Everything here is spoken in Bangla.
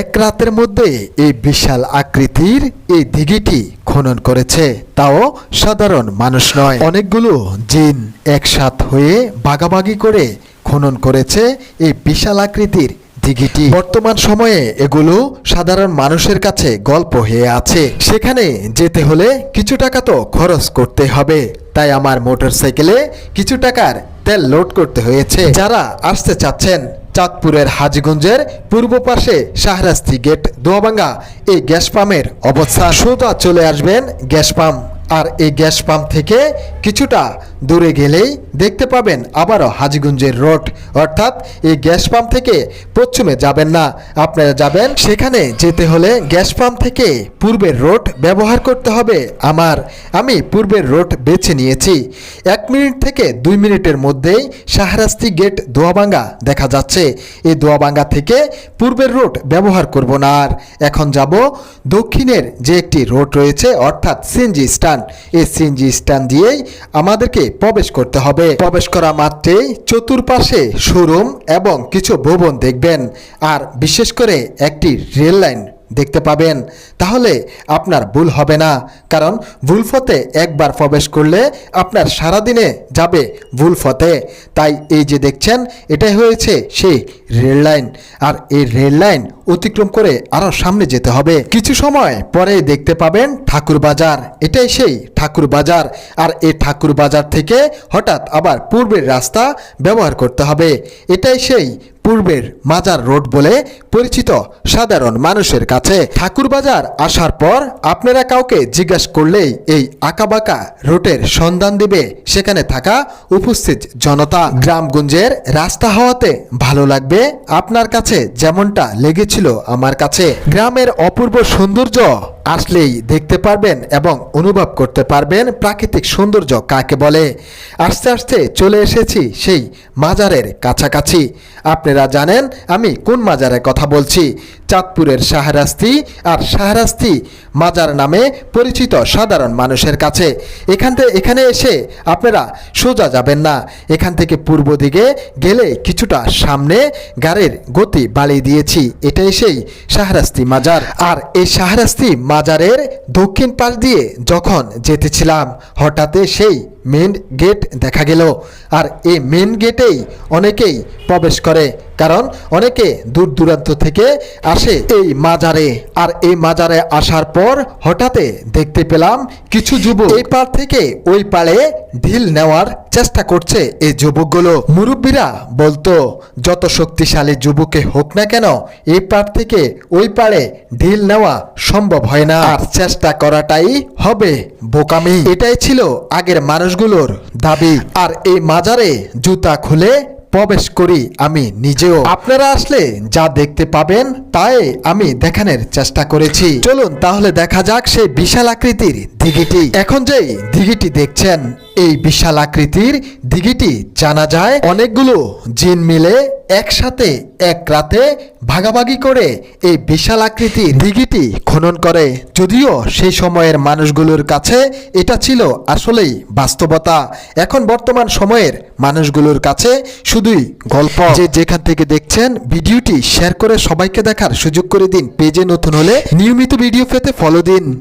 এক রাতের মধ্যে এই বিশাল আকৃতির এই দিঘিটি খনন করেছে। তাও সাধারণ মানুষ নয়। অনেকগুলো জিন একসাথ হয়ে ভাগাভাগি করে খনন করেছে এই বিশাল আকৃতির দিঘিটি। বর্তমান সময়ে এগুলো সাধারণ মানুষের কাছে গল্প হয়ে আছে। সেখানে যেতে হলে কিছু টাকা তো খরচ করতে হবে। তাই আমার মোটরসাইকেলে কিছু টাকার তেল লোড করতে হয়েছে। যারা আসতে চাচ্ছেন চাঁদপুরের হাজিগঞ্জের পূর্ব পাশে শাহরাস্তি গেট দোয়াবাঙ্গা। এই গ্যাস পাম্পের অবস্থা সোজা চলে আসবেন গ্যাস পাম্প। আর এই গ্যাস পাম্প থেকে কিছুটা দূরে গেলেই দেখতে পাবেন আবারও হাজিগঞ্জের রোড। অর্থাৎ এই গ্যাস পাম্প থেকে পশ্চিমে যাবেন না, আপনারা যাবেন সেখানে যেতে হলে গ্যাস পাম্প থেকে পূর্বের রোড ব্যবহার করতে হবে। আমার, আমি পূর্বের রোড বেছে নিয়েছি। এক মিনিট থেকে দুই মিনিটের মধ্যেই শাহরাস্তি গেট দোয়াবাঙ্গা দেখা যাচ্ছে। এই দোয়াবাঙ্গা থেকে পূর্বের রোড ব্যবহার করব না। আর এখন যাব দক্ষিণের যে একটি রোড রয়েছে, অর্থাৎ সিএনজি স্ট্যান্ড এই সিএনজি স্ট্যান্ড দিয়েই আমাদেরকে প্রবেশ করতে হবে। প্রবেশ করা মাত্রেই চতুর্পাশে শোরুম এবং কিছু ভবন দেখবেন। আর বিশেষ করে একটি রেল লাইন দেখতে পাবেন। তাহলে আপনার ভুল হবে না। কারণ ভুল ফতে একবার প্রবেশ করলে আপনার সারাদিনে যাবে ভুল ফতে তাই এই যে দেখছেন, এটাই হয়েছে সেই রেল লাইন। আর এই রেল লাইন অতিক্রম করে আরও সামনে যেতে হবে। কিছু সময় পরে দেখতে পাবেন ঠাকুর বাজার। এটাই সেই ঠাকুর বাজার। আর এই ঠাকুর বাজার থেকে হঠাৎ আবার পূর্বের রাস্তা ব্যবহার করতে হবে। এটাই সেই পূর্বের মাজার রোড বলে পরিচিত সাধারণ মানুষের কাছে। ঠাকুর বাজার আসার পর আপনারা কাউকে জিজ্ঞাসা করলেই এই আঁকাবাঁকা রোডের সন্ধান দিবে। সেখানে থাকা উপস্থিত জনতা। গ্রামগঞ্জের রাস্তা হওয়াতে ভালো লাগবে আপনার কাছে যেমনটা লেগেছিল আমার কাছে। গ্রামের অপূর্ব সৌন্দর্য আসলেই দেখতে পারবেন এবং অনুভব করতে পারবেন প্রাকৃতিক সৌন্দর্য কাকে বলে। আস্তে আস্তে চলে এসেছি সেই মাজারের কাছাকাছি। আপনারা জানেন আমি কোন মাজারের কথা বলছি। চাঁদপুরের শাহরাস্তি আর শাহরাস্তি মাজার নামে পরিচিত সাধারণ মানুষের কাছে। এখান থেকে এখানে এসে আপনারা সোজা যাবেন না। এখান থেকে পূর্ব দিকে গেলে কিছুটা সামনে গাড়ির গতি বাড়িয়ে দিয়েছি। এটাই সেই শাহরাস্তি মাজার। আর এই শাহরাস্তি মাজারের দক্ষিণ পাশ দিয়ে যখন যেতেছিলাম হঠাৎ সেই মেন গেট দেখা গেল। আর এই মেন গেটেই অনেকেই প্রবেশ করে, কারণ অনেকে দূর দূরান্ত থেকে আসে এই মাজারে। আর এই মাজারে আসার পর হঠাৎ দেখতে পেলাম কিছু যুবক এই পার থেকে ওই পারে ঢিল নেওয়ার চেষ্টা করছে এই যুবকগুলো। মুরব্বীরা বলতো, যত শক্তিশালী যুবকে হোক না কেন, এই পার থেকে ওই পাড়ে ঢিল নেওয়া সম্ভব হয় না। আর চেষ্টা করাটাই হবে বোকামি। এটাই ছিল আগের মানুষগুলোর দাবি। আর এই মাজারে জুতা খুলে প্রবেশ করি আমি নিজেও। আপনারা আসলে যা দেখতে পাবেন তাই আমি দেখানোর চেষ্টা করেছি। চলুন তাহলে দেখা যাক সেই বিশাল আকৃতির দিঘিটি। এখন যেই দিঘিটি দেখছেন এই বিশাল আকৃতির দিঘিটি জানা যায় অনেকগুলো জিন মিলে একসাথে এক রাতে ভাগাভাগি করে এই বিশাল আকৃতির দিঘিটি খনন করে। যদিও সেই সময়ের মানুষগুলোর কাছে এটা ছিল আসলেই বাস্তবতা। এখন বর্তমান সময়ের মানুষগুলোর কাছে শুধুই গল্প। যে যেখান থেকে দেখছেন, ভিডিওটি শেয়ার করে সবাইকে দেখার সুযোগ করে দিন। পেজে নতুন হলে নিয়মিত ভিডিও পেতে ফলো দিন।